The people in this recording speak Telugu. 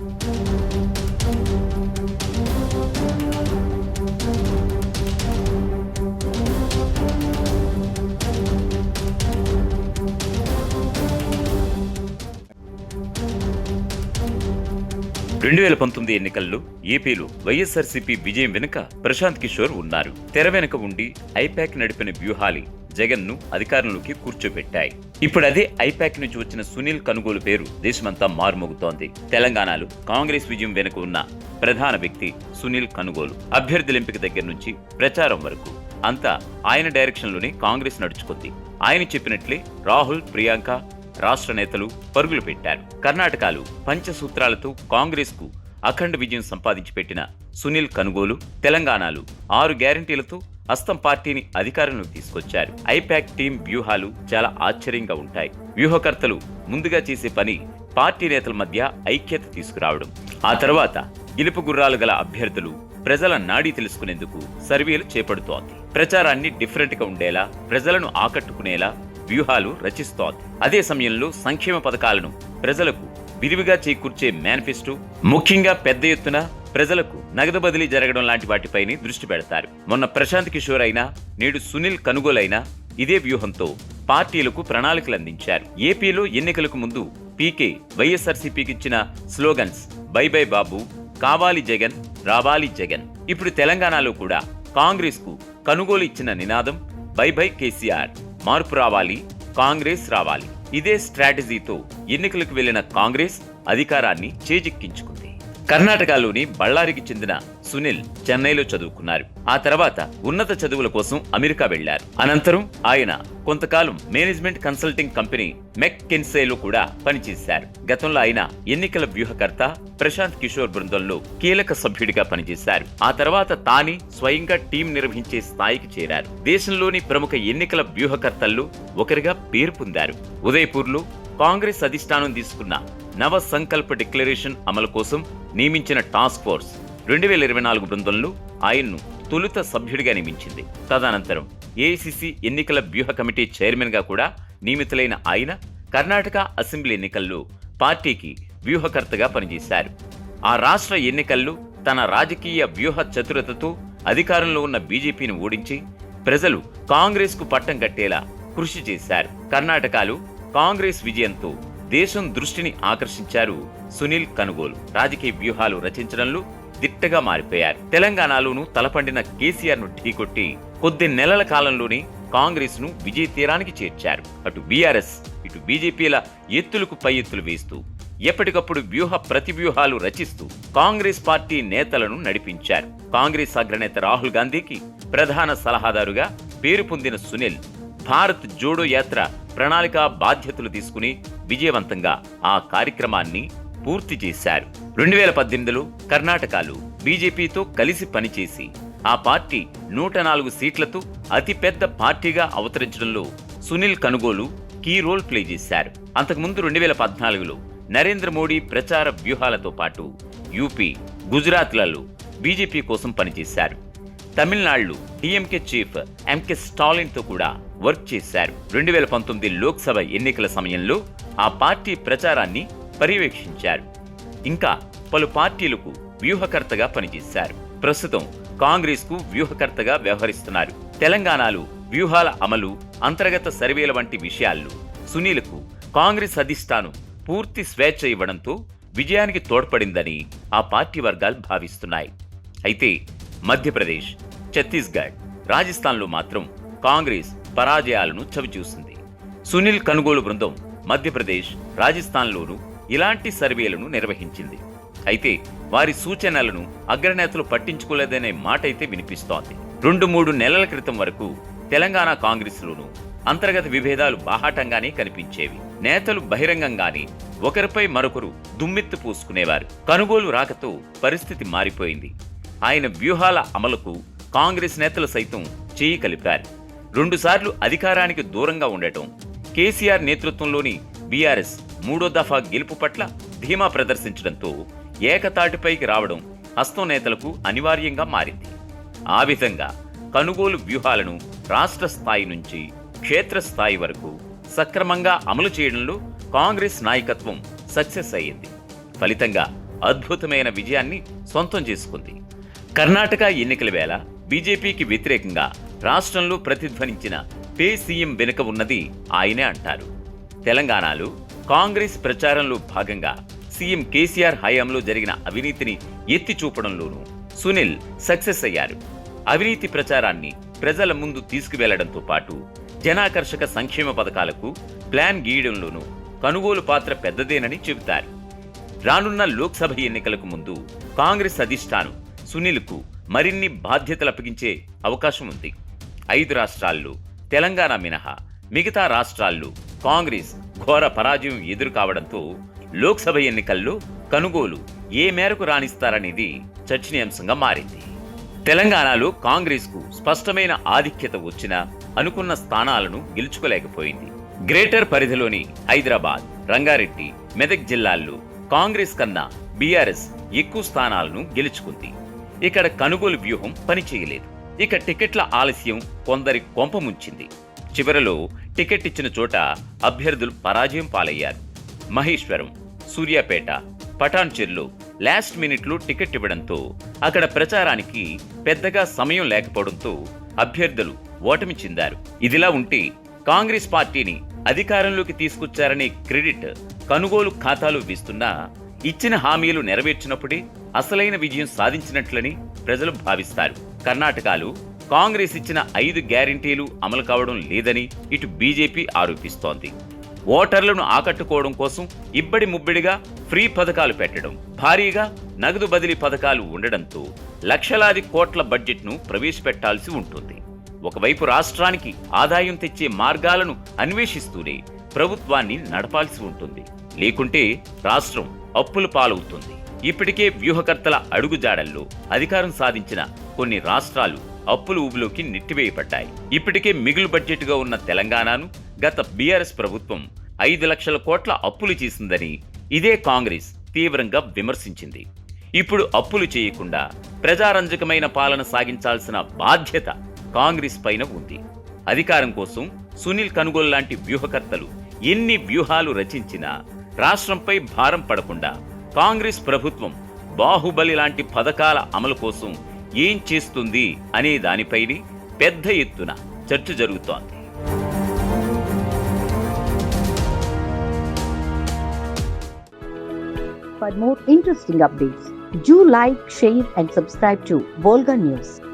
రెండు వేల పంతొమ్మిది ఎన్నికల్లో ఏపీలో వైఎస్ఆర్సీపీ విజయం వెనుక ప్రశాంత్ కిషోర్ ఉన్నారు. తెర వెనుక ఉండి ఐపాక్ నడిపిన వ్యూహాలి జగన్ను అధికారంలోకి కూర్చోబెట్టాయి. ఇప్పుడు అదే ఐపాక్ నుంచి వచ్చిన సునీల్ కనుగోలు పేరు దేశమంతా మారుమోగుతోంది. తెలంగాణలో కాంగ్రెస్ విజయం వెనుక ఉన్న ప్రధాన వ్యక్తి సునీల్ కనుగోలు. అభ్యర్థుల ఎంపిక దగ్గర నుంచి ప్రచారం వరకు. అంతా ఆయన డైరెక్షన్లోనే కాంగ్రెస్ నడుచుకుంది. ఆయన చెప్పినట్లే రాహుల్ ప్రియాంక రాష్ట్ర నేతలు పరుగులు పెట్టారు. కర్ణాటకలో పంచసూత్రాలతో కాంగ్రెస్కు అఖండ విజయం సంపాదించి పెట్టిన సునీల్ కనుగోలు తెలంగాణలో ఆరు గ్యారంటీలతో హస్తం పార్టీని అధికారంలో తీసుకొచ్చారు. ఐపాక్ టీం వ్యూహాలు చాలా ఆశ్చర్యంగా ఉంటాయి. వ్యూహకర్తలు ముందుగా చేసే పని పార్టీ నేతల మధ్య ఐక్యత తీసుకురావడం. ఆ తర్వాత గెలుపు గుర్రాలు గల అభ్యర్థులు ప్రజల నాడీ తెలుసుకునేందుకు సర్వేలు చేపడుతోంది. ప్రచారాన్ని డిఫరెంట్గా ఉండేలా ప్రజలను ఆకట్టుకునేలా వ్యూహాలు రచిస్తోంది. అదే సమయంలో సంక్షేమ పథకాలను ప్రజలకు విరివిగా చేకూర్చే మేనిఫెస్టో ముఖ్యంగా పెద్ద ఎత్తున ప్రజలకు నగదు బదిలీ జరగడం లాంటి వాటిపైనే దృష్టి పెడతారు. మొన్న ప్రశాంత్ కిషోర్ అయినా నేడు సునీల్ కనుగోలైనా ఇదే వ్యూహంతో పార్టీలకు ప్రణాళికలు అందించారు. ఏపీలో ఎన్నికలకు ముందు పీకే వైఎస్ఆర్సీపీకి ఇచ్చిన స్లోగన్స్ బై బై బాబు కావాలి జగన్ రావాలి జగన్. ఇప్పుడు తెలంగాణలో కూడా కాంగ్రెస్కు కనుగోలు ఇచ్చిన నినాదం బై బై కేసీఆర్ మార్పు రావాలి కాంగ్రెస్ రావాలి. ఇదే స్ట్రాటజీతో ఎన్నికలకు వెళ్ళిన కాంగ్రెస్ అధికారాన్ని చేజిక్కించుకుంది. కర్ణాటకలోని బళ్ళారికి చెందిన సునీల్ చెన్నైలో చదువుకున్నారు. ఆ తర్వాత ఉన్నత చదువుల కోసం అమెరికా వెళ్ళారు అనంతరం ఆయన కొంతకాలం మేనేజ్మెంట్ కన్సల్టింగ్ కంపెనీ మెక్ కెన్సేలో కూడా పనిచేశారు. గతంలో ఆయన ఎన్నికల వ్యూహకర్త ప్రశాంత్ కిషోర్ బృందంలో కీలక సభ్యుడిగా పనిచేశారు. ఆ తర్వాత తానే స్వయంగా టీం నిర్వహించే స్థాయికి చేరారు. దేశంలోని ప్రముఖ ఎన్నికల వ్యూహకర్తల్లో ఒకరిగా పేరు పొందారు. ఉదయపూర్లో కాంగ్రెస్ అధిష్టానం తీసుకున్న నవ సంకల్ప డిక్లరేషన్ అమలు కోసం నియమించిన టాస్క్ ఫోర్స్ రెండు వేల ఇరవై నాలుగు బృందంలో ఆయన్ను తొలుత సభ్యుడిగా నియమించింది. తదనంతరం ఏఐసిసి ఎన్నికల వ్యూహ కమిటీ చైర్మన్గా కూడా నియమితులైన ఆయన కర్ణాటక అసెంబ్లీ ఎన్నికల్లో పార్టీకి వ్యూహకర్తగా పనిచేశారు. ఆ రాష్ట్ర ఎన్నికల్లో తన రాజకీయ వ్యూహ చతురతతో అధికారంలో ఉన్న బీజేపీని ఓడించి ప్రజలు కాంగ్రెస్కు పట్టం కట్టేలా కృషి చేశారు. కర్ణాటకలో కాంగ్రెస్ విజయంతో దేశం దృష్టిని ఆకర్షించారు సునీల్ కనుగోలు. రాజకీయ వ్యూహాలు రచించడంలో దిట్టగా మారిపోయారు. తెలంగాణలోనూ తలపండిన కేసీఆర్ను ఢీకొట్టి కొద్ది నెలల కాలంలోనే కాంగ్రెస్ను విజయ తీరానికి చేర్చారు. అటు బీఆర్ఎస్ ఇటు బీజేపీల ఎత్తులకు పై ఎత్తులు వేస్తూ ఎప్పటికప్పుడు వ్యూహ ప్రతివ్యూహాలు రచిస్తూ కాంగ్రెస్ పార్టీ నేతలను నడిపించారు. కాంగ్రెస్ అగ్రనేత రాహుల్ గాంధీకి ప్రధాన సలహాదారుగా పేరు పొందిన సునీల్ భారత్ జోడో యాత్ర ప్రణాళిక బాధ్యతలు తీసుకుని విజయవంతంగా ఆ కార్యక్రమాన్ని పూర్తి చేశారు. రెండు వేల పద్దెనిమిదిలో కర్ణాటకలో బీజేపీతో కలిసి పనిచేసి ఆ పార్టీ నూట నాలుగు సీట్లతో అతిపెద్ద పార్టీగా అవతరించడంలో Sunil Kanugolu key role play చేశారు. అంతకుముందు రెండు వేల పద్నాలుగులో నరేంద్ర మోడీ ప్రచార వ్యూహాలతో పాటు యూపీ గుజరాత్లలో బీజేపీ కోసం పనిచేశారు. తమిళనాడులో డిఎంకే చీఫ్ ఎంకే స్టాలిన్తో కూడా వర్క్ చేశారు. రెండు వేల పంతొమ్మిది లోక్సభ ఎన్నికల సమయంలో ఆ పార్టీ ప్రచారాన్ని పర్యవేక్షించారు. ఇంకా పలు పార్టీలకు వ్యూహకర్తగా పనిచేశారు. ప్రస్తుతం కాంగ్రెస్కు వ్యూహకర్తగా వ్యవహరిస్తున్నారు. తెలంగాణలో వ్యూహాల అమలు అంతర్గత సర్వేల వంటి విషయాల్లో సునీల్కు కాంగ్రెస్ అధిష్టానం పూర్తి స్వేచ్ఛ ఇవ్వడంతో విజయానికి తోడ్పడిందని ఆ పార్టీ వర్గాలు భావిస్తున్నాయి. అయితే మధ్యప్రదేశ్ ఛత్తీస్గఢ్ రాజస్థాన్లో మాత్రం కాంగ్రెస్ పరాజయాలను చవిచూసింది. సునీల్ కనుగోలు బృందం మధ్యప్రదేశ్ రాజస్థాన్లోనూ ఇలాంటి సర్వేలను నిర్వహించింది. అయితే వారి సూచనలను అగ్రనేతలు పట్టించుకోలేదనే మాట అయితే వినిపిస్తోంది. రెండు మూడు నెలల క్రితం వరకు తెలంగాణ కాంగ్రెస్లోనూ అంతర్గత విభేదాలు బాహాటంగానే కనిపించేవి. నేతలు బహిరంగంగానే ఒకరిపై మరొకరు దుమ్మెత్తు పూసుకునేవారు. కనుగోలు రాకతో పరిస్థితి మారిపోయింది. ఆయన వ్యూహాల అమలుకు కాంగ్రెస్ నేతలు సైతం చేయి కలిపారు. రెండుసార్లు అధికారానికి దూరంగా ఉండటం కేసీఆర్ నేతృత్వంలోని బీఆర్ఎస్ మూడో దఫా గెలుపు పట్ల ధీమా ప్రదర్శించడంతో ఏకతాటిపైకి రావడం హస్తం నేతలకు అనివార్యంగా మారింది. ఆ విధంగా కనుగోలు వ్యూహాలను రాష్ట్ర స్థాయి నుంచి క్షేత్రస్థాయి వరకు సక్రమంగా అమలు చేయడంలో కాంగ్రెస్ నాయకత్వం సక్సెస్ అయ్యింది. ఫలితంగా అద్భుతమైన విజయాన్ని సొంతం చేసుకుంది. కర్ణాటక ఎన్నికల వేళ బీజేపీకి వ్యతిరేకంగా రాష్ట్రంలో ప్రతిధ్వనించిన పే సీఎం వెనుక ఉన్నది ఆయనే అంటారు. తెలంగాణలో కాంగ్రెస్ ప్రచారంలో భాగంగా సీఎం కేసీఆర్ హయాంలో జరిగిన అవినీతిని ఎత్తి చూపడంలోనూ సునీల్ సక్సెస్ అయ్యారు. అవినీతి ప్రచారాన్ని ప్రజల ముందు తీసుకువెళ్ళడంతో పాటు జనాకర్షక సంక్షేమ పథకాలకు ప్లాన్ గీయడంలోనూ కనుగోలు పాత్ర పెద్దదేనని చెబుతారు. రానున్న లోక్సభ ఎన్నికలకు ముందు కాంగ్రెస్ అధిష్టానం సునీల్కు మరిన్ని బాధ్యతలు అప్పగించే అవకాశం ఉంది. ఐదు రాష్ట్రాల్లో. తెలంగాణ మినహా. మిగతా రాష్ట్రాల్లో కాంగ్రెస్ ఘోర పరాజయం ఎదురు కావడంతో లోక్సభ ఎన్నికల్లో కనుగోలు ఏ మేరకు రాణిస్తారనేది చర్చనీయాంశంగా మారింది. తెలంగాణలో కాంగ్రెస్కు స్పష్టమైన ఆధిక్యత వచ్చినా అనుకున్న స్థానాలను గెలుచుకోలేకపోయింది. గ్రేటర్ పరిధిలోని హైదరాబాద్ రంగారెడ్డి మెదక్ జిల్లాల్లో కాంగ్రెస్ కన్నా బీఆర్ఎస్ ఎక్కువ స్థానాలను గెలుచుకుంది. ఇక్కడ కనుగోలు వ్యూహం పనిచేయలేదు. ఇక టికెట్ల ఆలస్యం కొందరి కొంప ముంచింది. చివరలో టికెట్ ఇచ్చిన చోట అభ్యర్థులు పరాజయం పాలయ్యారు. మహేశ్వరం సూర్యాపేట పటాన్చెర్లు లాస్ట్ మినిట్లో టికెట్ ఇవ్వడంతో అక్కడ ప్రచారానికి పెద్దగా సమయం లేకపోవడంతో అభ్యర్థులు ఓటమి చెందారు. ఇదిలా ఉంటే కాంగ్రెస్ పార్టీని అధికారంలోకి తీసుకొచ్చారనే క్రెడిట్ కనుగోలు ఖాతాలు వీస్తున్నా ఇచ్చిన హామీలు నెరవేర్చినప్పుడే అసలైన విజయం సాధించినట్లని ప్రజలు భావిస్తారు. కర్ణాటకలు కాంగ్రెస్ ఇచ్చిన ఐదు గ్యారంటీలు అమలు కావడం లేదని ఇటు బీజేపీ ఆరోపిస్తోంది. ఓటర్లను ఆకట్టుకోవడం కోసం ఇబ్బడి ముబ్బడిగా ఫ్రీ పథకాలు పెట్టడం భారీగా నగదు బదిలీ పథకాలు ఉండడంతో లక్షలాది కోట్ల బడ్జెట్ను ప్రవేశపెట్టాల్సి ఉంటుంది. ఒకవైపు రాష్ట్రానికి ఆదాయం తెచ్చే మార్గాలను అన్వేషిస్తూనే ప్రభుత్వాన్ని నడపాల్సి ఉంటుంది. లేకుంటే రాష్ట్రం అప్పుల పాలవుతుంది. ఇప్పటికే వ్యూహకర్తల అడుగుజాడల్లో అధికారం సాధించిన కొన్ని రాష్ట్రాలు అప్పుల ఊబిలోకి నెట్టివేయబడ్డాయి. ఇప్పటికే మిగులు బడ్జెట్గా ఉన్న తెలంగాణను గత బీఆర్ఎస్ ప్రభుత్వం ఐదు లక్షల కోట్ల అప్పులు చేసిందని ఇదే కాంగ్రెస్ తీవ్రంగా విమర్శించింది. ఇప్పుడు అప్పులు చేయకుండా ప్రజారంజకమైన పాలన సాగించాల్సిన బాధ్యత కాంగ్రెస్ పైన ఉంది. అధికారం కోసం సునీల్ కనుగోలు లాంటి వ్యూహకర్తలు ఎన్ని వ్యూహాలు రచించినా రాష్ట్రంపై భారం పడకుండా కాంగ్రెస్ ప్రభుత్వం బాహుబలి లాంటి పథకాల అమలు కోసం ఏం చేస్తుంది అనే దానిపై పెద్ద ఎత్తున చర్చ జరుగుతోంది. July share and subscribe to Bolga news